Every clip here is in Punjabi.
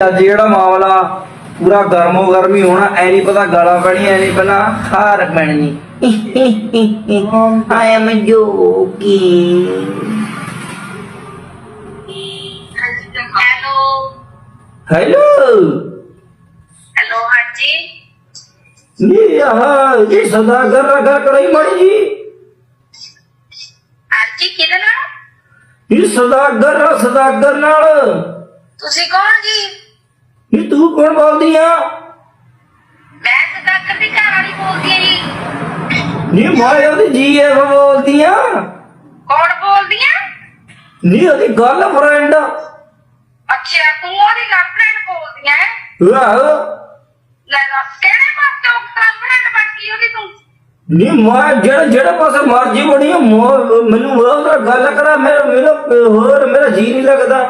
ਅੱਜ ਜਿਹੜਾ ਮਾਮਲਾ ਪੂਰਾ ਗਰਮੋ ਗਰਮੀ ਹੋਣਾ ਐ ਨਹੀਂ ਪਤਾ ਗਾਲਾਂ ਪੈਣੀਆਂ ਐ ਨਹੀਂ ਪਹਿਲਾਂ ਹਾਰ ਪੈਣੀ I am joking hello hello hello ਹਾਂਜੀ? ਨੀ ਆਹ ਜੀ ਸਦਾਗਰ ਰਗਾ ਕੜਾਈ ਮੜੀ ਜੀ। ਹਾਂਜੀ ਕਿਹਦੇ ਨਾਲ? ਇਹ ਸਦਾਗਰ ਸਦਾਗਰ ਨਾਲ। ਤੁਸੀਂ ਕੌਣ ਜੀ? ਇਹ ਤੂੰ ਕੌਣ ਬੋਲਦੀ ਆ? ਮੈਂ ਸਦਾਕਰ ਦੀ ਘਰ ਵਾਲੀ ਬੋਲਦੀ ਹਾਂ ਜੀ। ਨੀ ਮੈਂ ਉਹਦੀ ਜੀ ਐ ਬੋਲਦੀ ਆ। ਕੌਣ ਬੋਲਦੀ ਆ? ਨੀ ਉਹਦੀ ਗੱਲ ਫਰੈਂਡ ਅੱਛਾ ਤੂੰ ਉਹਦੀ ਗਰਲਫ੍ਰੈਂਡ ਬੋਲਦੀ ਆ ਆਹੋ। ਲੈ ਦੱਸ ਕਿਹੜੇ ਪਾਸੇ ਉਹ ਗਰਲਫ੍ਰੈਂਡ ਬਣਦੀ ਉਹਦੀ ਤੂੰ? ਨੀ ਮੈਂ ਜਿਹੜਾ ਜਿਹੜਾ ਪਾਸੇ ਮਰਜ਼ੀ ਬਣੀ ਆ, ਮੋ- ਮੈਨੂੰ ਉਹਦਾ ਗੱਲ ਕਰਾ ਮੇਰਾ ਮੇਰਾ ਹੋਰ ਮੇਰਾ ਜੀ ਨਹੀਂ ਲੱਗਦਾ।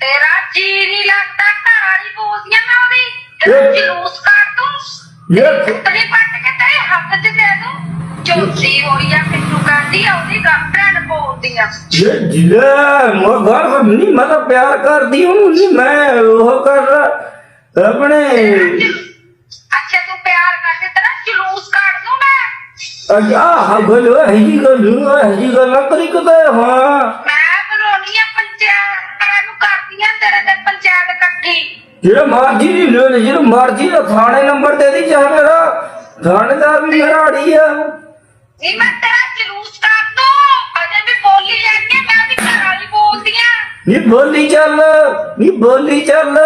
ਤੇਰਾ ਜੀ ਨਹੀਂ ਲੱਗਦਾ ਘਰ ਵਾਲੀ ਬੋਲਦੀ ਆ ਮੈਂ ਉਹਦੀ। ਤੇਰਾ ਇਹ- ਜਲੂਸ ਕੱਢ ਦੂੰ ਇਹ- ਕੁੱਤਰੀ ਪੱਟ ਕੇ ਤੇਰੇ ਹੱਥ 'ਚ ਦੇ ਦੂੰ। ਚੋਤੀ ਹੋਈ ਆ ਕਿੰਨੂ ਕਹਿੰਦੀ ਆ ਉਹਦੀ ਗਰਲਫ੍ਰੈਂਡ ਬੋਲਦੀ ਆ। ਇਹ ਜਿਲੇ ਮੈਂ ਗੱਲ ਨਹੀਂ ਮੈਂ ਤਾਂ ਪਿਆਰ ਕਰਦੀ ਉਹਨੂੰ ਨਹੀਂ ਮੈਂ ਉਹ ਕਰ ਆਪਣੇ ਅੱਛਾ ਤੂੰ ਪਿਆਰ ਕਰਦੇ ਤੇਰਾ ਜਲੂਸ ਕੱਢ ਦੂੰ ਮੈਂ। ਅੱਛਾ ਹਾਂ ਗੱਲ ਹੈ ਜੀ ਗੱਲ ਹੈ ਜੀ ਗੱਲ ਕਰੀ ਕਦੇ ਹਾਂ। ਜਿਹੜਾ ਮਰਜ਼ੀ ਨਹੀਂ ਲੈ ਜਿਹੜਾ ਮਰਜ਼ੀ ਦਾ ਥਾਣੇ ਨੰਬਰ ਦੇ ਦੀ ਚਾਹ ਮੇਰਾ ਥਾਣੇਦਾਰ ਵੀ ਮੇਰਾ ਆੜੀ ਆ। ਨਹੀਂ ਮੈਂ ਤੇਰਾ ਜਲੂਸ ਕੱਢ ਦੂੰ। ਅਜੇ ਵੀ ਬੋਲੀ ਆ, ਮੈਂ ਉਹਦੀ ਘਰ ਵਾਲੀ ਬੋਲਦੀ ਆ। ਨੀ ਬੋਲੀ ਚੱਲ ਨੀ ਬੋਲੀ ਚੱਲ।